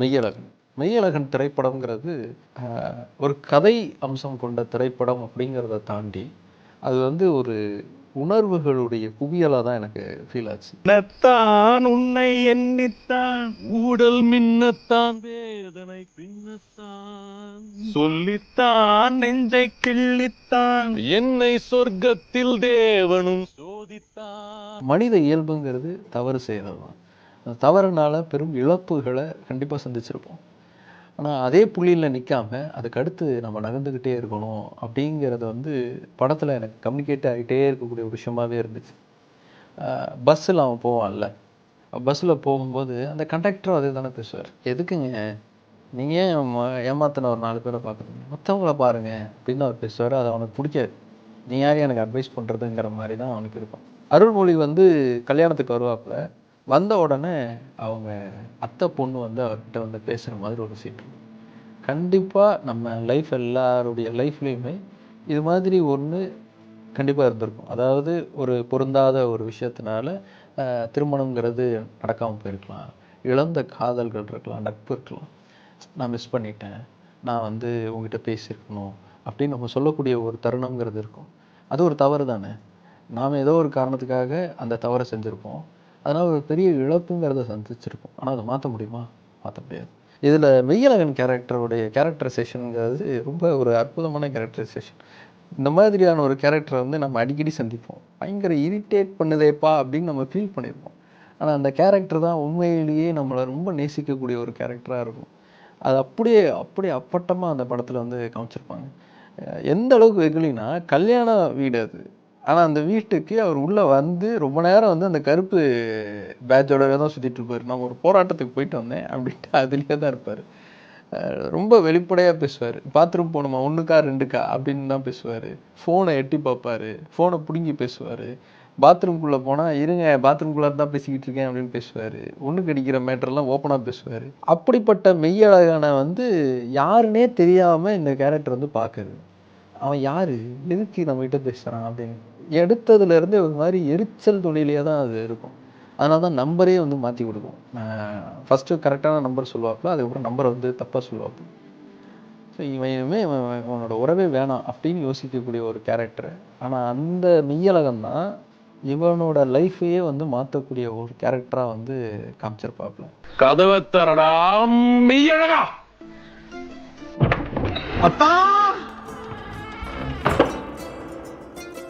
மெய்யழகன். மெய்யழகன் திரைப்படம்ங்கிறது ஒரு கதை அம்சம் கொண்ட திரைப்படம் அப்படிங்கிறத தாண்டி அது வந்து ஒரு உணர்வுகளுடைய குவியலாக தான் எனக்கு ஃபீல் ஆச்சு. எண்ணத்தான் உன்னை எண்ணித்தான் ஊடல் மின்னத்தான் வேதனை பின்னத்தான் சொல்லித்தான் நெஞ்சை கிள்ளித்தான் என்னை சொர்க்கத்தில் தேவனும் சோதித்தான். மனித இயல்புங்கிறது தவறு செய்கிறது தான் தவறுனால பெரும் இழப்புகளை கண்டிப்பாக சந்திச்சிருப்போம். ஆனால் அதே புள்ளியில் நிற்காம அதுக்கு அடுத்து நம்ம நகர்ந்துக்கிட்டே இருக்கணும் அப்படிங்கிறது வந்து படத்தில் எனக்கு கம்யூனிகேட் ஆகிட்டே இருக்கக்கூடிய ஒரு இருந்துச்சு. பஸ்ஸில் அவன் போவான்ல. பஸ்ஸில் போகும்போது அந்த கண்டக்டரும் அதே தானே பேசுவார். எதுக்குங்க? நீங்கள் ஏன் ஏமாத்தின ஒரு நாலு பேரை பார்க்குறீங்க? மற்றவங்கள பாருங்க அப்படின்னு அவர் பேசுவார். அது அவனுக்கு பிடிக்காது. நீ யார்? எனக்கு அட்வைஸ் பண்ணுறதுங்கிற மாதிரி தான் அவனுக்கு இருக்கும். அருள்மொழி வந்து கல்யாணத்துக்கு வருவாப்பில். வந்த உடனே அவங்க அத்தை பொண்ணு வந்து அவர்கிட்ட வந்து பேசுகிற மாதிரி ஒரு சீன் கண்டிப்பாக நம்ம லைஃப் எல்லாருடைய லைஃப்லேயுமே இது மாதிரி ஒன்று கண்டிப்பாக இருந்திருக்கும். அதாவது ஒரு பொருந்தாத ஒரு விஷயத்தினால திருமணங்கிறது நடக்காமல் போயிருக்கலாம். இழந்த காதல்கள் இருக்கலாம் நட்பு இருக்கலாம். நான் மிஸ் பண்ணிட்டேன். நான் வந்து உங்ககிட்ட பேசியிருக்கணும் அப்படின்னு நம்ம சொல்லக்கூடிய ஒரு தருணங்கிறது இருக்கும். அது ஒரு தவறு தானே நாம் ஏதோ ஒரு காரணத்துக்காக அந்த தவறை செஞ்சுருப்போம். அதனால் ஒரு பெரிய இழப்புங்கிறத சந்திச்சிருப்போம். ஆனால் அதை மாற்ற முடியுமா? மாற்ற முடியாது. இதில் மெய்யழகன் கேரக்டருடைய கேரக்டரைசேஷனுங்கிறது ரொம்ப ஒரு அற்புதமான கேரக்டரைசேஷன் இந்த மாதிரியான ஒரு கேரக்டரை வந்து நம்ம அடிக்கடி சந்திப்போம். பயங்கர இரிட்டேட் பண்ணுதேப்பா அப்படின்னு நம்ம ஃபீல் பண்ணியிருப்போம் ஆனால் அந்த கேரக்டர் தான் உண்மையிலேயே நம்மளை ரொம்ப நேசிக்கக்கூடிய ஒரு கேரக்டராக இருக்கும். அது அப்படியே அப்படியே அப்பட்டமாக அந்த படத்தில் வந்து காமிச்சிருப்பாங்க. எந்த அளவுக்கு வெகுலினா கல்யாண வீடு அது. ஆனால் அந்த வீட்டுக்கு அவர் உள்ளே வந்து ரொம்ப நேரம் வந்து அந்த கருப்பு பேட்சோடவே தான் சுற்றிட்டு இருப்பார். நான் ஒரு போராட்டத்துக்கு போயிட்டு வந்தேன் அப்படின்ட்டு அதுலேயே தான் இருப்பார். ரொம்ப வெளிப்படையாக பேசுவார். பாத்ரூம் போகணுமா? ஒன்றுக்கா ரெண்டுக்கா அப்படின்னு தான் பேசுவார். ஃபோனை எட்டி பார்ப்பார் ஃபோனை பிடுங்கி பேசுவார். பாத்ரூம்குள்ளே போனால் இருங்க பாத்ரூம்குள்ளே தான் பேசிக்கிட்டு இருக்கேன் அப்படின்னு பேசுவார். ஒன்றுக்கு அடிக்கிற மேட்டர்லாம் ஓப்பனாக பேசுவார். அப்படிப்பட்ட மெய்யழகான வந்து யாருன்னே தெரியாமல் இந்த கேரக்டர் வந்து பார்க்குது. அவன் யாரு? எதுக்கு நம்மகிட்ட பேசுகிறான் அப்படின்னு. எடுத்ததுலேருந்து ஒரு மாதிரி எரிச்சல் தொழிலே தான் அது இருக்கும். அதனால தான் நம்பரே வந்து மாற்றி கொடுக்கும். ஃபஸ்ட்டு கரெக்டான நம்பர் சொல்லுவாப்புல அதுக்கப்புறம் நம்பரை வந்து தப்பாக சொல்லுவாப்புல ஸோ இவன் இனிமே இவன் இவன் இவனோட உறவே வேணாம் அப்படின்னு யோசிக்கக்கூடிய ஒரு கேரக்டர் ஆனால் அந்த மெய்யழகன் தான் இவனோட லைஃபையே வந்து மாற்றக்கூடிய ஒரு கேரக்டராக வந்து காமிச்சிருப்பாப்புல. கதவை தரடா மெய்யழகா! அத்தா!